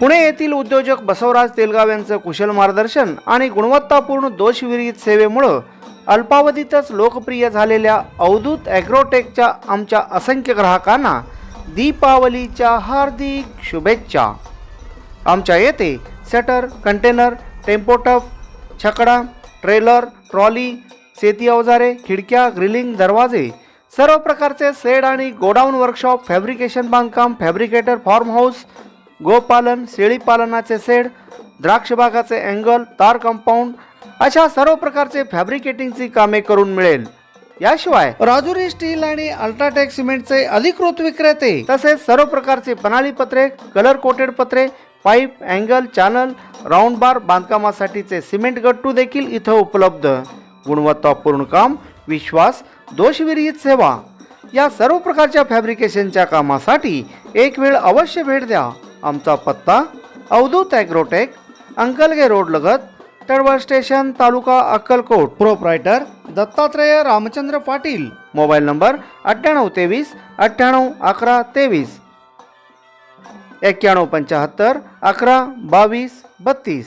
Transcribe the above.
पुणे येथील उद्योजक बसवराज तेलगाव यांचं कुशल मार्गदर्शन आणि गुणवत्तापूर्ण दोषविरहित सेवेमुळं अल्पावधीतच लोकप्रिय झालेल्या अवधूत ॲग्रोटेकच्या आमच्या असंख्य ग्राहकांना दीपावलीच्या हार्दिक शुभेच्छा. आमच्या येथे शटर कंटेनर टेम्पोटफ छकडा ट्रेलर ट्रॉली शेती अवजारे खिडक्या ग्रिलिंग दरवाजे सर्व प्रकारचे सेड आणि गोडाऊन वर्कशॉप फॅब्रिकेशन बांधकाम फॅब्रिकेटर फार्म हाऊस गोपालन शेळीपालनाचे सेड द्राक्षबागाचे अँगल तार कंपाऊंड अशा सर्व प्रकारचे फॅब्रिकेटिंगची कामे करून मिळेल. याशिवाय राजुरी स्टील आणि अल्ट्राटेक सिमेंटचे अधिकृत विक्रेते तसेच सर्व प्रकारचे प्रणाली पत्रे कलर कोटेड पत्रे pipe angle channel round bar बांधकामासाठीचे cement गट्टू देखील इथं उपलब्ध. गुणवत्तापूर्ण काम विश्वास दोषविरहित सेवा. या सर्व प्रकारच्या फॅब्रिकेशनच्या कामासाठी एक वेळ अवश्य भेट द्या. आमचा पत्ता अवधूत ॲग्रोटेक अंकलगे रोड लगत Talwal station taluka Akkalkot. Proprietor Dattatreya Ramchandra Patil. Mobile number अठ्ठ्याण्णव तेवीस अठ्ठ्याण्णव अकरा तेवीस. एक्क्याण्णव पंच्याहत्तर अकरा बावीस बत्तीस.